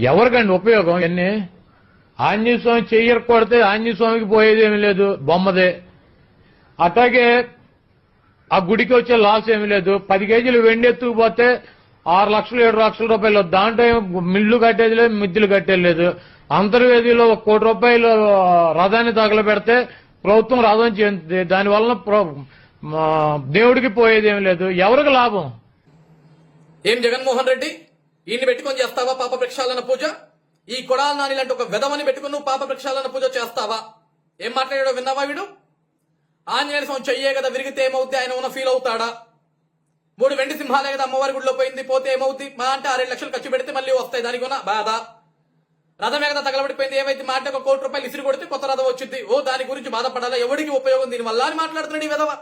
ఎవరికండి ఉపయోగం? ఎన్ని? ఆంజనేయస్వామి చెయ్యరు కొడితే పోయేది లేదు బొమ్మదే. అట్లాగే ఆ గుడికి వచ్చే లాస్ ఏమీ లేదు. పది కేజీలు వెండి ఎత్తుకుపోతే ఆరు లక్షలు ఏడు లక్షల రూపాయలు. దాంట్లో మిల్లు కట్టేది లేదు మిద్దులు కట్టేది లేదు. అంతర్వేదిలో ఒక కోటి రూపాయలు రథాన్ని తగలబెడితే ప్రభుత్వం రథం చెందుతుంది దానివల్ల ప్ర- మా దేవుడికి పోయేది లేదు. ఎవరికి లాభం? ఏం జగన్మోహన్ రెడ్డి? ఈయన్ని పెట్టుకొని చేస్తావా పాప ప్రక్షాళన పూజ? ఈ కొడాల నాని లాంటి ఒక విధమని పెట్టుకుని పాప ప్రక్షాళన పూజ చేస్తావా? ఏం మాట్లాడాడో విన్నావా వీడు? ఆంజనేయ స్వామి చెయ్యే కదా విరిగితే ఏమవుద్ది? ఆయన ఉన్న ఫీల్ అవుతాడా? మూడు వెండి సింహాలే కదా అమ్మవారి గుడిలో పోయింది పోతే ఏమవుద్ది? మా అంటే ఆరేడు లక్షలు ఖర్చు పెడితే మళ్ళీ వస్తాయి దానికి ఉన్న బాధ. రథమే కదా తగలబడిపోయింది ఏమైంది? మా అంటే ఒక కోటి రూపాయలు ఇసిరి కొడితే కొత్త రథం వచ్చింది ఓ దాని గురించి బాధపడాలా? ఎవడికి ఉపయోగం? దీని వల్ల అని మాట్లాడుతున్నాడు ఈ విధవ.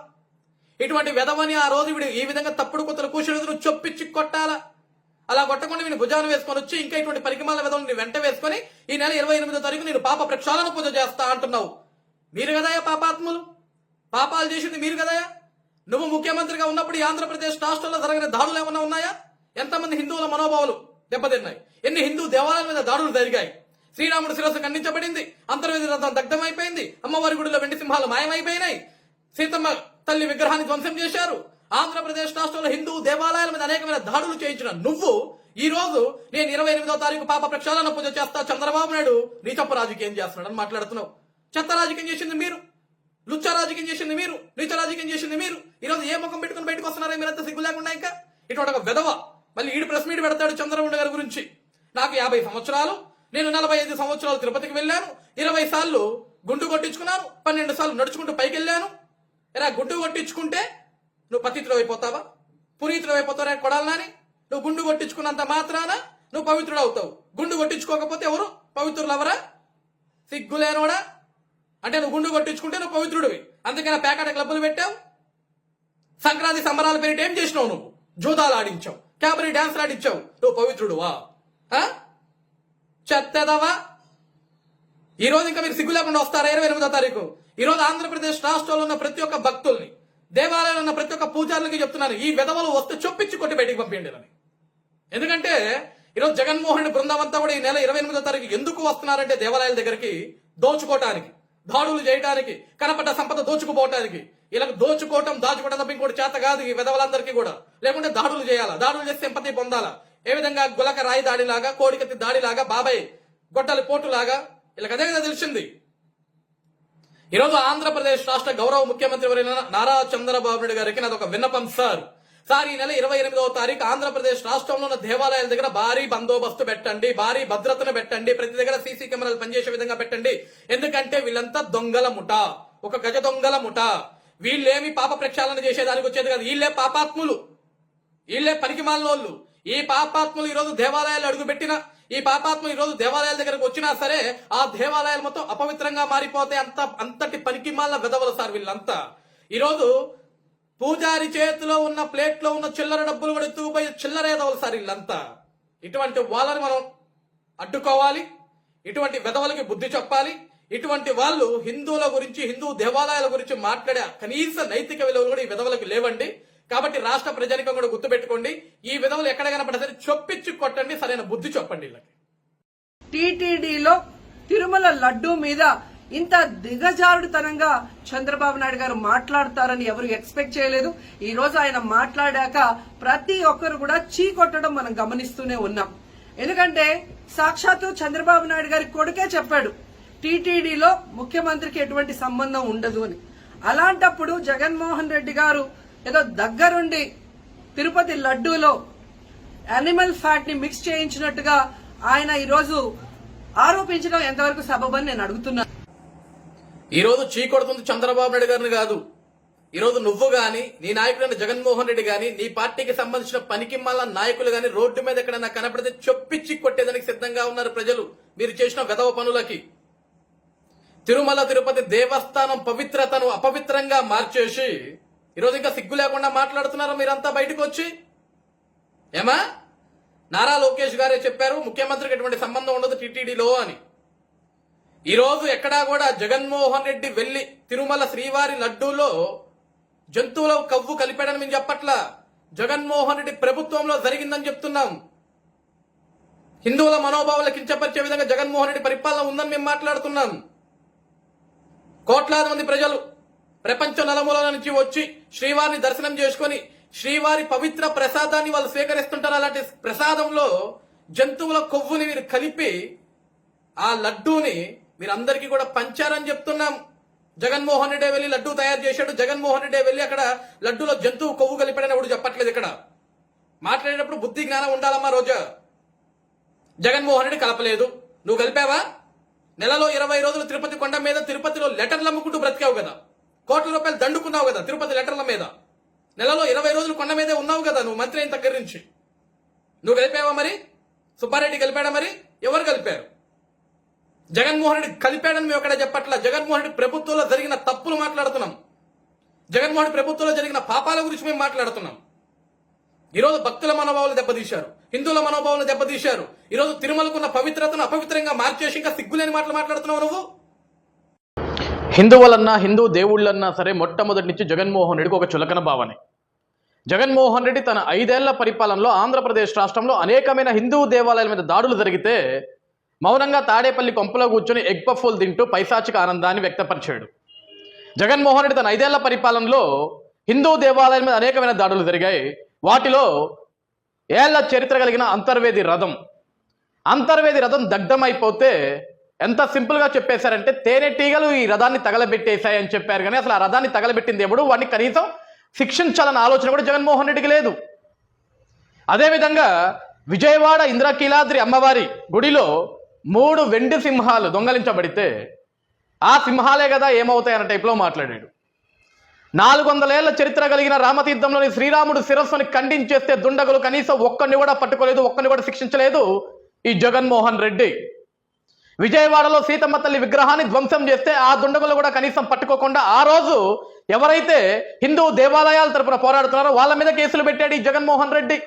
ఇటువంటి విధవని ఆ రోజు వీడు ఈ విధంగా తప్పుడు కొత్తలు కూర్చొని చొప్పించి కొట్టాలా? అలా కొట్టకుండా నేను భుజాన్ని వేసుకొని వచ్చి ఇంకా ఇటువంటి పరికమాల విధవని వెంట వేసుకొని ఈ నెల ఇరవై ఎనిమిదో తారీఖు నేను పాప ప్రక్షాళన పూజ చేస్తా అంటున్నావు. మీరు కదయా పాపాత్ములు? పాపాలు చేసింది మీరు కదయా నువ్వు ముఖ్యమంత్రిగా ఉన్నప్పుడు ఈ ఆంధ్రప్రదేశ్ రాష్ట్రంలో జరిగిన దాడులు ఏమైనా ఉన్నాయా? ఎంతమంది హిందువుల మనోభావాలు దెబ్బతిన్నాయి. ఎన్ని హిందూ దేవాలయాల మీద దాడులు జరిగాయి. శ్రీరాముడు శిరస్సు ఖండించబడింది. అంతర్వేది రథం దగ్ధమైపోయింది. అమ్మవారి గుడిలో వెండి సింహాలు మాయమైపోయినాయి. సీతమ్మ తల్లి విగ్రహాన్ని ధ్వంసం చేశారు. ఆంధ్రప్రదేశ్ రాష్ట్రంలో హిందూ దేవాలయాల మీద అనేకమైన దాడులు చేయించిన నువ్వు ఈ రోజు నేను ఇరవై ఎనిమిదో తారీఖు పాప ప్రక్షాళన పూజ చేస్తా చంద్రబాబు నాయుడు నీచప్ప రాజకీయం చేస్తున్నాడని మాట్లాడుతున్నావు. చెత్త రాజకీయం చేసింది మీరు. లుచ్చ రాజకీయం చేసింది మీరు. నీచ రాజకీయం చేసింది మీరు. ఈ రోజు ఏ ముఖం పెట్టుకుని బయటకు వస్తున్నారా మీరంతా సిగ్గు లేకుండా ఇంకా? ఇటువంటి ఒక విధవ మళ్ళీ ఈడు ప్రెస్ మీట్ పెడతాడు చంద్రబాబు గారి గురించి. నాకు యాభై సంవత్సరాలు నేను నలభై ఐదు సంవత్సరాలు తిరుపతికి వెళ్ళాను ఇరవై సార్లు గుండు కొట్టించుకున్నాను పన్నెండు సార్లు నడుచుకుంటూ పైకి వెళ్ళాను ఇలా గుండు కొట్టించుకుంటే నువ్వు పతితుడు అయిపోతావా? పునీతుడు అయిపోతావా కొడాలని నువ్వు గుండు కొట్టించుకున్నంత మాత్రాన నువ్వు పవిత్రుడు అవుతావు. గుండు కొట్టించుకోకపోతే ఎవరు? పవిత్రులు ఎవరా? సిగ్గులేనోడా అంటే నువ్వు గుండు కొట్టించుకుంటే నువ్వు పవిత్రుడివి. అందుకని పేకాట క్లబ్బులు పెట్టావు. సంక్రాంతి సంబరాల పేరిట ఏం చేసినావు నువ్వు? జూదాలు ఆడించావు. క్యాబరీ డాన్స్ ఆడించావు. నువ్వు పవిత్రుడువా? చెత్తదవా? ఈ రోజు ఇంకా మీరు సిగ్గు లేకుండా వస్తారా? ఇరవై ఎనిమిదో తారీఖు. ఈ రోజు ఆంధ్రప్రదేశ్ రాష్ట్రంలో ఉన్న ప్రతి ఒక్క భక్తుల్ని దేవాలయంలో ఉన్న ప్రతి ఒక్క పూజారులకి చెప్తున్నారు ఈ విధవలు వస్తే చొప్పించి కొట్టి బయటికి పంపించండి అని. ఎందుకంటే ఈరోజు జగన్మోహన్ బృందం అంతా కూడా ఈ నెల ఇరవై ఎనిమిదో తారీఖు ఎందుకు వస్తున్నారంటే దేవాలయాల దగ్గరికి దోచుకోవటానికి దాడులు చేయడానికి కనపడ్డ సంపద దోచుకుపోవటానికి. ఇలా దోచుకోవటం దాచుకోవటం తప్ప ఇంకోటి చేత కాదు ఈ విధవలందరికీ కూడా. లేకుంటే దాడులు చేయాలా? దాడులు చేస్తే సింపతి పొందాలా? ఏ విధంగా గులక రాయి దాడిలాగా కోడికత్తి దాడిలాగా బాబాయ్ గొడ్డలి పోటులాగా? ఇలా అదే కదా తెలిసింది. ఈరోజు ఆంధ్రప్రదేశ్ రాష్ట్ర గౌరవ ముఖ్యమంత్రి ఎవరైన నారా చంద్రబాబు నాయుడు గారికి నాది ఒక విన్నపం సార్. సార్ ఈ నెల ఇరవై ఎనిమిదవ తారీఖు ఆంధ్రప్రదేశ్ రాష్ట్రంలో ఉన్న దేవాలయాల దగ్గర భారీ బందోబస్తు పెట్టండి భారీ భద్రతను పెట్టండి ప్రతి దగ్గర సీసీ కెమెరాలు పనిచేసే విధంగా పెట్టండి. ఎందుకంటే వీళ్ళంతా దొంగల ముఠ. ఒక గజ దొంగల ముఠ. వీళ్ళేమి పాప ప్రక్షాళన చేసేదానికి వచ్చేది కాదు. వీళ్ళే పాపాత్ములు. వీళ్ళే పనికి మాలినోళ్ళు ఈ పాపాత్ములు ఈరోజు దేవాలయాలు అడుగుపెట్టిన ఈ పాపాత్మ ఈ రోజు దేవాలయాల దగ్గరకు వచ్చినా సరే ఆ దేవాలయాలు మొత్తం అపవిత్రంగా మారిపోతే అంత అంతటి పనికి మాలిన వెదవలు సార్ వీళ్ళంతా. ఈరోజు పూజారి చేతిలో ఉన్న ప్లేట్లో ఉన్న చిల్లర డబ్బులు కూడా ఎత్తుకుపోయి చిల్లర ఎదవలు సార్ వీళ్ళంతా. ఇటువంటి వాళ్ళని మనం అడ్డుకోవాలి. ఇటువంటి వెదవలకి బుద్ధి చెప్పాలి. ఇటువంటి వాళ్ళు హిందువుల గురించి హిందూ దేవాలయాల గురించి మాట్లాడే కనీస నైతిక విలువలు కూడా ఈ విధవలకు లేవండి. కాబట్టి రాష్ట్ర ప్రజానికం కూడా గుర్తుపెట్టుకోండి. ఈ విధవలు ఎక్కడ కనపడతారు చొప్పించి కొట్టండి సరైన బుద్ధి చెప్పండి వీళ్ళకి. టీటీడీలో తిరుమల లడ్డూ మీద ఇంత దిగజారుడుతనంగా చంద్రబాబు నాయుడు గారు మాట్లాడతారని ఎవరు ఎక్స్పెక్ట్ చేయలేదు. ఈ రోజు ఆయన మాట్లాడాక ప్రతి ఒక్కరు కూడా చీ కొట్టడం మనం గమనిస్తూనే ఉన్నాం. ఎందుకంటే సాక్షాత్తు చంద్రబాబు నాయుడు గారి కొడుకే చెప్పాడు టీటీడీలో ముఖ్యమంత్రికి ఎటువంటి సంబంధం ఉండదు అని. అలాంటప్పుడు జగన్మోహన్ రెడ్డి గారు ఏదో దగ్గరుండి తిరుపతి లడ్డూలో యానిమల్ ఫ్యాట్ని మిక్స్ చేయించినట్టుగా ఆయన ఈరోజు ఆరోపించడం ఎంతవరకు సబబని నేను అడుగుతున్నాను. ఈరోజు చీకొడుతుంది చంద్రబాబు నాయుడు గారిని కాదు. ఈరోజు నువ్వు గాని నీ నాయకుడైన జగన్మోహన్ రెడ్డి గాని నీ పార్టీకి సంబంధించిన పనికి మళ్ళా నాయకులు గాని రోడ్డు మీద ఎక్కడైనా కనపడితే చొప్పిచ్చి కొట్టేదానికి సిద్ధంగా ఉన్నారు ప్రజలు. మీరు చేసిన వెధవ పనులకి. తిరుమల తిరుపతి దేవస్థానం పవిత్రతను అపవిత్రంగా మార్చేసి ఈరోజు ఇంకా సిగ్గు లేకుండా మాట్లాడుతున్నారా మీరంతా బయటకు వచ్చి? ఏమా? నారా లోకేష్ గారే చెప్పారు ముఖ్యమంత్రికి ఎటువంటి సంబంధం ఉండదు టీటీడీలో అని. ఈరోజు ఎక్కడా కూడా జగన్మోహన్ రెడ్డి వెళ్ళి తిరుమల శ్రీవారి లడ్డూలో జంతువుల కవ్వు కలిపాడని మేము చెప్పట్లా. జగన్మోహన్ రెడ్డి ప్రభుత్వంలో జరిగిందని చెప్తున్నాం. హిందువుల మనోభావాలు కించపరిచే విధంగా జగన్మోహన్ రెడ్డి పరిపాలన ఉందని మేము మాట్లాడుతున్నాం. కోట్లాది మంది ప్రజలు ప్రపంచ నలుమూలల నుంచి వచ్చి శ్రీవారిని దర్శనం చేసుకొని శ్రీవారి పవిత్ర ప్రసాదాన్ని వాళ్ళు స్వీకరిస్తుంటారు. అలాంటి ప్రసాదంలో జంతువుల కొవ్వుని మీరు కలిపి ఆ లడ్డూని మీరందరికీ కూడా పంచారని చెప్తున్నాం. జగన్మోహన్ రెడ్డి వెళ్ళి లడ్డూ తయారు చేశాడు. జగన్మోహన్ రెడ్డి వెళ్ళి అక్కడ లడ్డూలో జంతువు కొవ్వు కలిపాడని ఎవడు చెప్పట్లేదు ఇక్కడ. మాట్లాడేటప్పుడు బుద్ధి జ్ఞానం ఉండాలమ్మా రోజా. జగన్మోహన్ రెడ్డి కలపలేదు. నువ్వు కలిపావా? నెలలో ఇరవై రోజులు తిరుపతి కొండ మీద తిరుపతిలో లెటర్లు అమ్ముకుంటూ బ్రతికావు కదా. కోట్ల రూపాయలు దండుకున్నావు కదా తిరుపతి లెటర్ల మీద. నెలలో ఇరవై రోజులు కొండ మీదే ఉన్నావు కదా నువ్వు మంత్రి అయిన దగ్గర నుంచి. నువ్వు కలిపావా మరి? సుబ్బారెడ్డి గెలిపాడా మరి? ఎవరు కలిపారు జగన్మోహన్ రెడ్డి కలిపాడని మేము ఎక్కడ చెప్పట్లా? జగన్మోహన్ రెడ్డి ప్రభుత్వంలో జరిగిన తప్పులు మాట్లాడుతున్నాం. జగన్మోహన్ రెడ్డి ప్రభుత్వంలో జరిగిన పాపాల గురించి మేము మాట్లాడుతున్నాం. ఈరోజు భక్తుల మనోభావాలు దెబ్బతీశారు. హిందువుల మనోభావాలు దెబ్బతీశారు. ఈరోజు తిరుమలకున్న పవిత్రతను అపవిత్రంగా మార్చేసి ఇంకా సిగ్గులేని మాటలు మాట్లాడుతున్నావు నువ్వు? హిందువులన్నా హిందూ దేవుళ్ళన్నా సరే మొట్టమొదటి నుంచి జగన్మోహన్ రెడ్డికి ఒక చులకన భావనే. జగన్మోహన్ రెడ్డి తన ఐదేళ్ళ పరిపాలనలో ఆంధ్రప్రదేశ్ రాష్ట్రంలో అనేకమైన హిందూ దేవాలయాల మీద దాడులు జరిగితే మౌనంగా తాడేపల్లి కొంపలో కూర్చొని ఎగ్ పఫ్ఫులు తింటూ పైశాచిక ఆనందాన్ని వ్యక్తపరిచాడు. జగన్మోహన్ రెడ్డి తన ఐదేళ్ళ పరిపాలనలో హిందూ దేవాలయాల మీద అనేకమైన దాడులు జరిగాయి. వాటిలో ఏళ్ళ చరిత్ర కలిగిన అంతర్వేది రథం. అంతర్వేది రథం దగ్ధమైపోతే ఎంత సింపుల్గా చెప్పేశారంటే తేనెటీగలు ఈ రథాన్ని తగలబెట్టేశాయి అని చెప్పారు కానీ అసలు ఆ రథాన్ని తగలబెట్టింది ఎప్పుడు వాడిని కనీసం శిక్షించాలన్న ఆలోచన కూడా జగన్మోహన్ రెడ్డికి లేదు. అదేవిధంగా విజయవాడ ఇంద్రకీలాద్రి అమ్మవారి గుడిలో మూడు వెండి సింహాలు దొంగలించబడితే ఆ సింహాలే కదా ఏమవుతాయన్న టైప్లో మాట్లాడాడు. నాలుగు వందలేళ్ళ చరిత్ర కలిగిన రామతీర్థంలోని శ్రీరాముడు శిరస్సుని ఖండించేస్తే దుండగులు కనీసం ఒక్కడిని కూడా పట్టుకోలేదు ఒక్కడిని కూడా శిక్షించలేదు ఈ జగన్మోహన్ రెడ్డి. విజయవాడలో సీతమ్మ తల్లి విగ్రహాన్ని ధ్వంసం చేస్తే ఆ దుండగులు కూడా కనీసం పట్టుకోకుండా ఆ రోజు ఎవరైతే హిందూ దేవాలయాల తరపున పోరాడుతున్నారో వాళ్ళ మీద కేసులు పెట్టాడు ఈ జగన్మోహన్ రెడ్డి.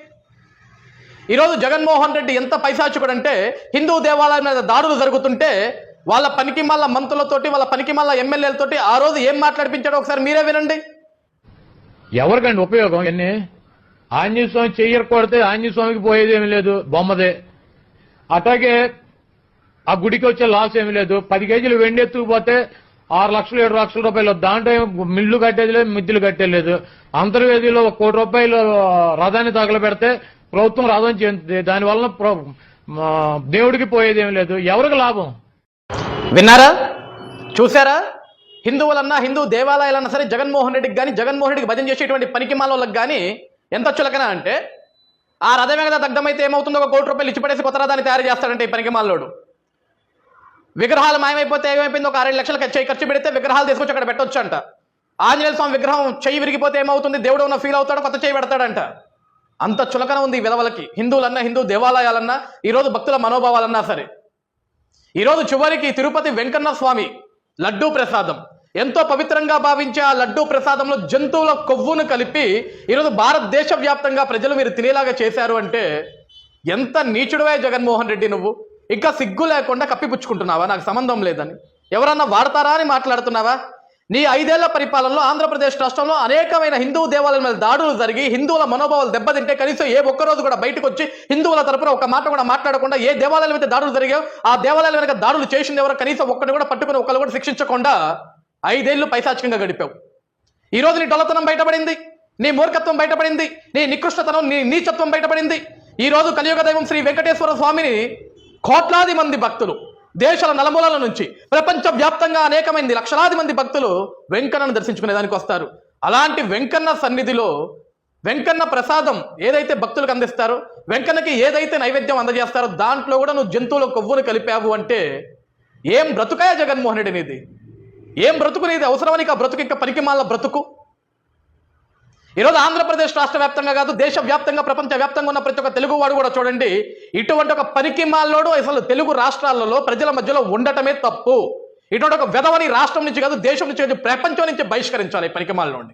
ఈరోజు జగన్మోహన్ రెడ్డి ఎంత పైశాచుకుడంటే హిందూ దేవాలయం మీద దాడులు జరుగుతుంటే వాళ్ళ పనికి మళ్ళ మంత్రులతోటి వాళ్ళ పనికి మళ్ళ ఎమ్మెల్యేలతోటి ఆ రోజు ఏం మాట్లాడిపించాడో ఒకసారి మీరే వినండి. ఎవరికండి ఉపయోగం ఇవన్నీ? ఆంజనేయ స్వామి చెయ్యరు కొడితే ఆంజనేయ స్వామికి పోయేది లేదు బొమ్మదే. అట్లాగే ఆ గుడికి వచ్చే లాస్ ఏమీ లేదు. పది కేజీలు వెండి ఎత్తుకుపోతే ఆరు లక్షలు ఏడు లక్షల రూపాయలు. దాంట్లో మిల్లు కట్టేది లేదు మిద్దులు కట్టేది లేదు అంతర్వేదిలో ఒక కోటి రూపాయలు రథాన్ని తగలబెడితే ప్రభుత్వం రథం చెందుతుంది దానివల్ల ప్ర- దేవుడికి పోయేది ఏమీ లేదు. ఎవరికి లాభం? విన్నారా? చూసారా హిందువులన్నా హిందూ దేవాలయాలన్నా సరే జగన్మోహన్ రెడ్డికి కానీ జగన్మోహన్ రెడ్డికి భజన చేసేటువంటి పనికి మాలోళ్ళకి కానీ ఎంత చులకన అంటే ఆ రథం మీద దగ్ధమైతే ఏమవుతుందో ఒక కోటి రూపాయలు ఇచ్చిపడేసి కొత్త రథాన్ని తయారు చేస్తాడంటే ఈ పనికి మాల్లోడు విగ్రహాలు మాయమైపోతే ఏమైపోయింది? ఒక అరవై లక్షలు చెయ్యి ఖర్చు పెడితే విగ్రహాలు తీసుకొచ్చి అక్కడ పెట్టొచ్చు అంట ఆంజనేయ స్వామి విగ్రహం చెయ్యి విరిగిపోతే ఏమవుతుంది? దేవుడు ఉన్న ఫీల్ అవుతాడు కొత్త చేయి పెడతాడంట. అంత చులకన ఉంది విధవలకి హిందువులన్నా హిందూ దేవాలయాలన్నా ఈరోజు భక్తుల మనోభావాలన్నా సరే. ఈరోజు చివరికి తిరుపతి వెంకన్న స్వామి లడ్డూ ప్రసాదం. ఎంతో పవిత్రంగా భావించే ఆ లడ్డూ ప్రసాదంలో జంతువుల కొవ్వును కలిపి ఈరోజు భారతదేశ వ్యాప్తంగా ప్రజలు మీరు తినేలాగా చేశారు అంటే ఎంత నీచుడువే జగన్మోహన్ రెడ్డి నువ్వు? ఇంకా సిగ్గు లేకుండా కప్పిపుచ్చుకుంటున్నావా? నాకు సంబంధం లేదని. ఎవరన్నా వాడతారా అని మాట్లాడుతున్నావా? నీ ఐదేళ్ళ పరిపాలనలో ఆంధ్రప్రదేశ్ రాష్ట్రంలో అనేకమైన హిందూ దేవాలయం మీద దాడులు జరిగి హిందువుల మనోభావాలు దెబ్బతింటే కనీసం ఏ ఒక్కరోజు కూడా బయటకు వచ్చి హిందువుల తరపున ఒక మాట కూడా మాట్లాడకుండా ఏ దేవాలయం మీద దాడులు జరిగాయో ఆ దేవాలయాల వెనక దాడులు చేసింది ఎవరో కనీసం ఒక్కడిని కూడా పట్టుకుని ఒక్కరు కూడా శిక్షించకుండా ఐదేళ్ళు పైశాచికంగా గడిపావు. ఈరోజు నీ డొల్లతనం బయటపడింది నీ మూర్ఖత్వం బయటపడింది నీ నికృష్టతనం నీ నీచత్వం బయటపడింది. ఈరోజు కలియుగ దైవం శ్రీ వెంకటేశ్వర స్వామిని కోట్లాది మంది భక్తులు దేశాల నలమూలల నుంచి ప్రపంచవ్యాప్తంగా అనేకమైంది అనేకమంది లక్షలాది మంది భక్తులు వెంకన్నను దర్శించుకునే దానికి వస్తారు. అలాంటి వెంకన్న సన్నిధిలో వెంకన్న ప్రసాదం ఏదైతే భక్తులకు అందిస్తారో వెంకన్నకి ఏదైతే నైవేద్యం అందజేస్తారో దాంట్లో కూడా నువ్వు జంతువుల కొవ్వును కలిపావు అంటే ఏం బ్రతుకాయ జగన్మోహన్ రెడ్డి నీది? ఏం బ్రతుకు నీది? అవసరమని ఆ బ్రతుకు? ఇంకా పనికిమాల బ్రతుకు? ఈరోజు ఆంధ్రప్రదేశ్ రాష్ట్ర వ్యాప్తంగా కాదు దేశ వ్యాప్తంగా ప్రపంచ వ్యాప్తంగా ఉన్న ప్రతి ఒక్క తెలుగువాడు కూడా చూడండి ఇటువంటి ఒక పనికిమాల్లోడు అసలు తెలుగు రాష్ట్రాలలో ప్రజల మధ్యలో ఉండటమే తప్పు. ఇటువంటి ఒక వెధవని రాష్ట్రం నుంచి కాదు దేశం నుంచి కాదు ప్రపంచం నుంచి బహిష్కరించాలి ఈ పనికిమాలలోని